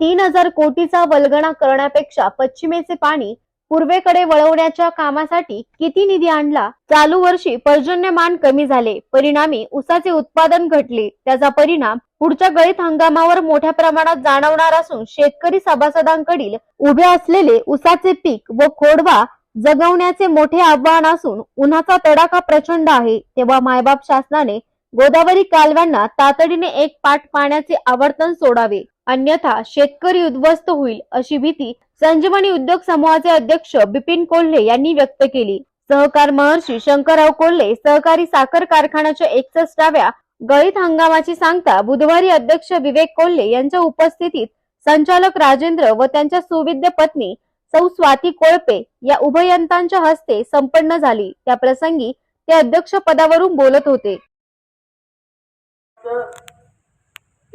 तीन हजार कोटीचा वल्गणा करण्यापेक्षा पश्चिमेचे पाणी पूर्वेकडे वळवण्याच्या कामासाठी किती निधी आणला? चालू वर्षी पर्जन्यमान कमी झाले. परिणामी ऊसाचे उत्पादन घटले. त्याचा परिणाम पुढच्या गळीत हंगामावर मोठ्या प्रमाणात जाणवणार असून शेतकरी सभासदांकडील उभे असलेले ऊसाचे पीक व खोडवा जगवण्याचे मोठे आव्हान असून उन्हाचा तडाखा प्रचंड आहे. तेव्हा मायबाप शासनाने गोदावरी कालव्यांना तातडीने एक पाठ पाण्याचे आवर्तन सोडावे. अन्यथा शेतकरी उद्ध्वस्त होईल अशी भीती संजीवनी उद्योग समूहाचे अध्यक्ष बिपिन कोल्हे यांनी व्यक्त केली. सहकार महर्षी शंकरराव कोल्हे सहकारी साखर कारखान्याच्या एकसष्टाव्या गळीत हंगामाची सांगता बुधवारी अध्यक्ष विवेक कोल्हे यांच्या उपस्थितीत संचालक राजेंद्र व त्यांच्या सुविद्य पत्नी सौ स्वाती कोळपे या उभयंतांच्या हस्ते संपन्न झाली. त्या प्रसंगी ते अध्यक्ष पदावरून बोलत होते.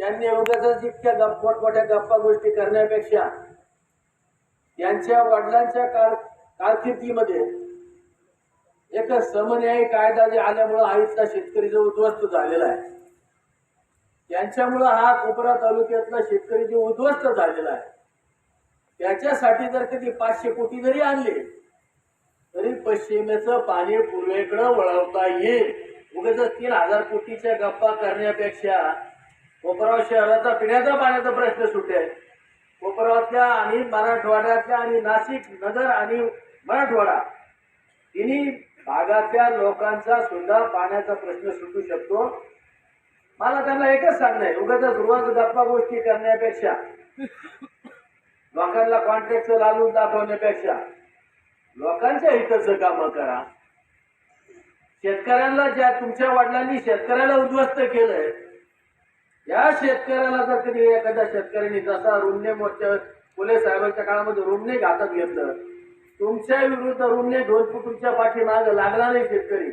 त्यांनी उगाच इतक्या गप मोठमोठ्या गप्पा गोष्टी करण्यापेक्षा त्यांच्या वडिलांच्या काळ कारकिर्दीमध्ये एक समन्यायी कायदा जे आल्यामुळं आईचा शेतकरी जो उद्ध्वस्त झालेला आहे. त्यांच्यामुळं हा कोपरा तालुक्यातला शेतकरी जो उद्ध्वस्त झालेला आहे. त्याच्यासाठी जर कधी पाचशे कोटी जरी आणले तरी पश्चिमेचं पाणी पूर्वेकडं वळवता येईल. उगाच तीन हजार कोटीच्या गप्पा करण्यापेक्षा कोपराव शहराचा पिण्याचा पाण्याचा प्रश्न सुटेल कोपरावातल्या आणि मराठवाड्यातल्या आणि नाशिक नगर आणि मराठवाडा तिन्ही भागातल्या लोकांचा सुद्धा पाण्याचा प्रश्न सुटू शकतो. मला त्यांना एकच सांगणं आहे उगाच रोज गप्पा गोष्टी करण्यापेक्षा लोकांना कॉन्ट्रॅक्ट लालून दाखवण्यापेक्षा लोकांच्या हिताचं काम करा. शेतकऱ्यांना ज्या तुमच्या वडिलांनी शेतकऱ्याला उद्ध्वस्त केलंय या शेतकऱ्याला जर कधी एखाद्या शेतकऱ्यांनी जसा रुमणे मोर्चा फुले साहेबांच्या काळामध्ये रुमणे घातात घेतलं तुमच्या विरुद्ध रुमणे घेऊन तुमच्या पाठीमाग लागला नाही शेतकरी.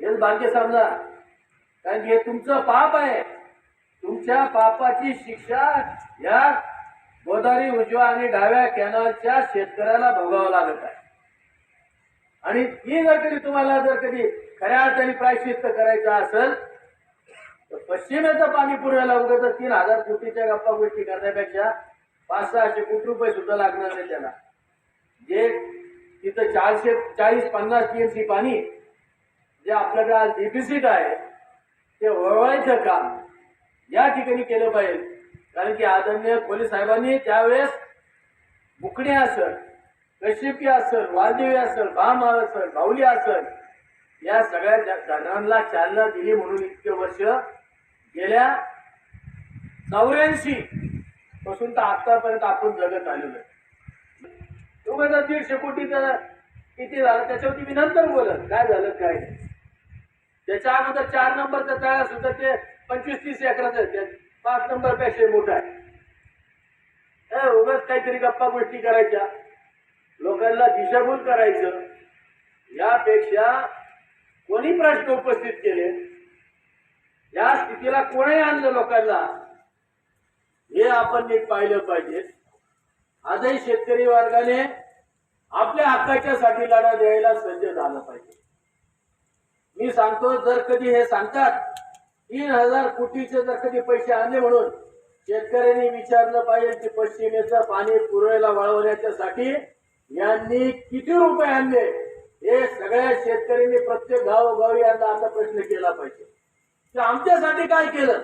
हेच भाग्य समजा कारण की हे तुमचं पाप आहे. तुमच्या पापाची शिक्षा या गोदावरी उजव्या आणि डाव्या कॅनलच्या शेतकऱ्याला भोगावं लागत आहे. आणि ती जर कधी तुम्हाला जर कधी खऱ्या अर्थाने प्रायश्चित्त करायचं असेल पश्चिमेचं पाणी पुरवायला उगाच तीन हजार कोटीच्या गप्पा गोष्टी करण्यापेक्षा पाच सहाशे कोटी रुपये सुद्धा लागणार नाही त्याला. जे तिथं चारशे चाळीस पन्नास टीएमसी पाणी जे आपल्याकडे आज डिफिसिट आहे ते वळवायचं काम या ठिकाणी केलं पाहिजे. कारण की आदरणीय पोलीस साहेबांनी त्यावेळेस बुकणे असल कशिपी असल वालदेवी असल भाम असल बाहुली असल या सगळ्या ज- धरणांना चालना दिली म्हणून इतके वर्ष गेल्या चौऱ्याऐंशी पासून तर आतापर्यंत आपण जगत आलेलो आहे. दोघं जर दीडशे तर किती झालं? त्याच्यावरती मी नंतर बोलत. काय झालं काय नाही. त्याच्या अगोदर चार नंबरचा तळा सुद्धा ते पंचवीस तीस एकराचं पाच नंबरपेक्षा मोठा आहे. हे उगाच काहीतरी गप्पा गोष्टी करायच्या. लोकांना दिशाभूल करायचं. यापेक्षा कोणी प्रश्न उपस्थित केले? या स्थितीला कोणी आणलं लोकांना? हे आपण नीट पाहिलं पाहिजे. आजही शेतकरी वर्गाने आपल्या हक्काच्या साठी लढा द्यायला सज्ज झालं पाहिजे. मी सांगतो जर कधी हे सांगतात तीन हजार कोटीचे जर कधी पैसे आणले म्हणून शेतकऱ्यांनी विचारलं पाहिजे की पश्चिमेचं पाणी पुरवायला वळवण्याच्यासाठी यांनी किती रुपये आणले? हे सगळ्या शेतकऱ्यांनी प्रत्येक गावोगावी यांना आता प्रश्न केला पाहिजे. की आमच्यासाठी काय केलं?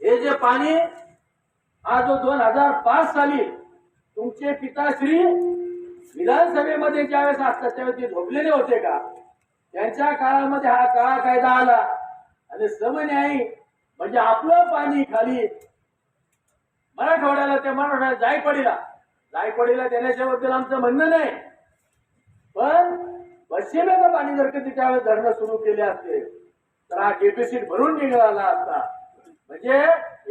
हे जे पाणी हा जो दोन हजार पाच साली तुमचे पिताश्री विधानसभेमध्ये ज्यावेळेस असतात त्यावेळेस ते झोपलेले होते का? त्यांच्या काळामध्ये हा काळा कायदा आला. आणि समन्यायी म्हणजे आपलं पाणी खाली मराठवाड्याला त्या मराठवाड्याला जायकवाडीला जायकवाडीला देण्याच्या बद्दल आमचं म्हणणं नाही. पण पश्चिमेचं पाणी जर कधी त्यावेळेस धरणं सुरू केले असते तर हा डेफिसिट भरून निघाला आता. म्हणजे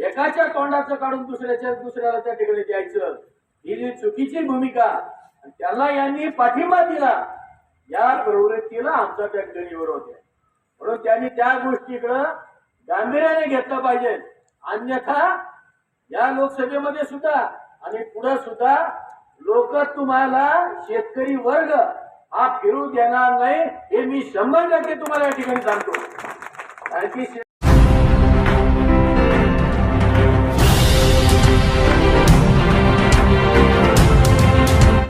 एकाच्या तोंडाचं काढून दुसऱ्याच्या दुसऱ्याला त्या ठिकाणी द्यायचं. ही जी चुकीची भूमिका त्याला यांनी पाठिंबा दिला या प्रवृत्तीला आमचा त्या ठिकाणी विरोध आहे. म्हणून त्यांनी त्या गोष्टीकडं गांभीर्याने घेतलं पाहिजे. अन्यथा या लोकसभेमध्ये सुद्धा आणि पुढे सुद्धा लोक तुम्हाला शेतकरी वर्ग हा फिरू देणार नाही हे मी शंभर टक्के तुम्हाला या ठिकाणी सांगतो. कारण की शे-